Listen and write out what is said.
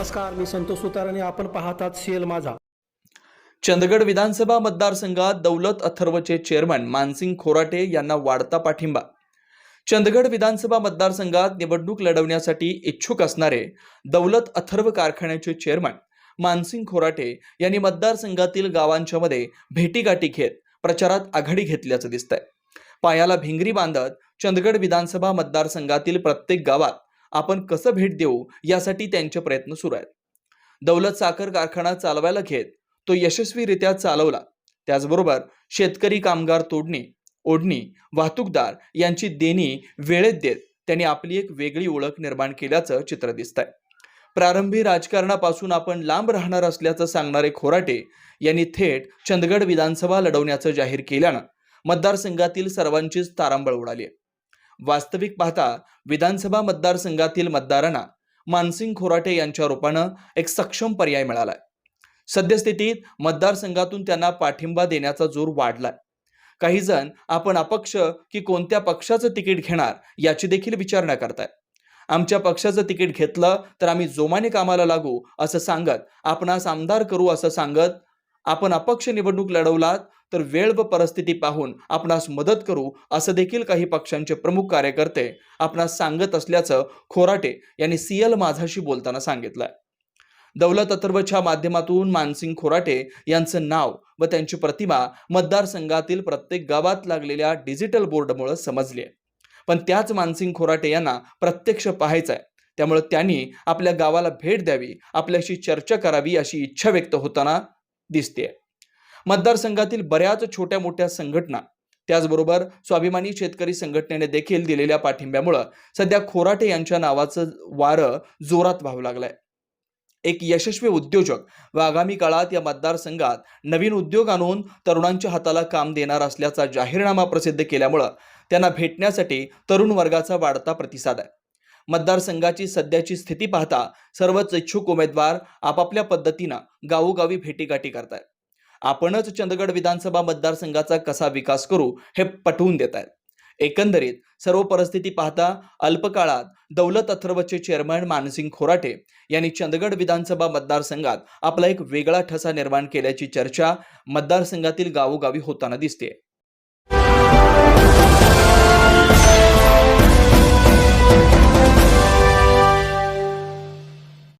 नमस्कार मी संतोष सुतार आणि आपण पाहतात सीएल माझा. चंदगड विधानसभा मतदारसंघात दौलत अथर्वचे चेअरमन मानसिंग खोराटे यांना वाढता पाठिंबा. चंदगड विधानसभा मतदारसंघात निवडणूक लढवण्यासाठी इच्छुक असणारे दौलत अथर्व कारखान्याचे चेअरमन मानसिंग खोराटे यांनी मतदारसंघातील गावांच्या मध्ये भेटीगाठी घेत प्रचारात आघाडी घेतल्याचं दिसतंय. पायाला भिंगरी बांधत चंदगड विधानसभा मतदारसंघातील प्रत्येक गावात आपण कसं भेट देऊ यासाठी त्यांचे प्रयत्न सुरू आहेत. दौलत साखर कारखाना चालवायला घेत तो यशस्वीरित्या चालवला. त्याचबरोबर शेतकरी कामगार तोडणी ओढणी वाहतूकदार यांची देणी वेळेत देत त्यांनी आपली एक वेगळी ओळख निर्माण केल्याचं चित्र दिसतंय. प्रारंभी राजकारणापासून आपण लांब राहणार असल्याचं सांगणारे खोराटे यांनी थेट चंदगड विधानसभा लढवण्याचं जाहीर केल्यानं मतदारसंघातील सर्वांचीच तारांबळ उडाली आहे. वास्तविक पाहता विधानसभा मतदारसंघातील मतदारांना मानसिंग खोराटे यांच्या रूपानं एक सक्षम पर्याय मिळालाय. सद्यस्थितीत मतदारसंघातून त्यांना पाठिंबा देण्याचा जोर वाढलाय. काही जण आपण अपक्ष की कोणत्या पक्षाचं तिकीट घेणार याची देखील विचारणा करताय. आमच्या पक्षाचं तिकीट घेतलं तर आम्ही जोमाने कामाला लागू असं सांगत आपणास आमदार करू असं सांगत आपण अपक्ष निवडणूक लढवलात तर वेळ व परिस्थिती पाहून आपणास मदत करू असं देखील काही पक्षांचे प्रमुख कार्यकर्ते आपणास सांगत असल्याचं खोराटे यांनी सीएल माझाशी बोलताना सांगितलंय. दौलत अथर्वच्या माध्यमातून मानसिंग खोराटे यांचं नाव व त्यांची प्रतिमा मतदारसंघातील प्रत्येक गावात लागलेल्या डिजिटल बोर्डमुळे समजली आहे पण त्याच मानसिंग खोराटे यांना प्रत्यक्ष पाहायचं आहे त्यामुळे त्यांनी आपल्या गावाला भेट द्यावी आपल्याशी चर्चा करावी अशी इच्छा व्यक्त होताना दिसते मतदारसंघातील बऱ्याच छोट्या मोठ्या संघटना त्याचबरोबर स्वाभिमानी शेतकरी संघटनेने देखील दिलेल्या पाठिंब्यामुळं सध्या खोराटे यांच्या नावाचं वारं जोरात वाहू लागलंय. एक यशस्वी उद्योजक व आगामी काळात या मतदारसंघात नवीन उद्योग आणून तरुणांच्या हाताला काम देणार असल्याचा जाहीरनामा प्रसिद्ध केल्यामुळं त्यांना भेटण्यासाठी तरुण वर्गाचा वाढता प्रतिसाद आहे. मतदारसंघाची सध्याची स्थिती पाहता सर्वच इच्छुक उमेदवार आपापल्या पद्धतीनं गावोगावी भेटीगाठी करतायत. आपणच चंदगड विधानसभा मतदारसंघाचा कसा विकास करू हे पटवून देत आहेत एकंदरीत सर्व परिस्थिती पाहता अल्पकाळात दौलत अथर्वचे चेअरमन मानसिंग खोराटे यांनी चंदगड विधानसभा मतदारसंघात आपला एक वेगळा ठसा निर्माण केल्याची चर्चा मतदारसंघातील गावोगावी होताना दिसते